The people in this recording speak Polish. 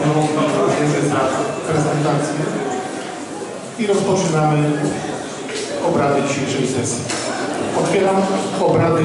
Dziękuję za prezentację. I rozpoczynamy obrady dzisiejszej sesji. Otwieram obrady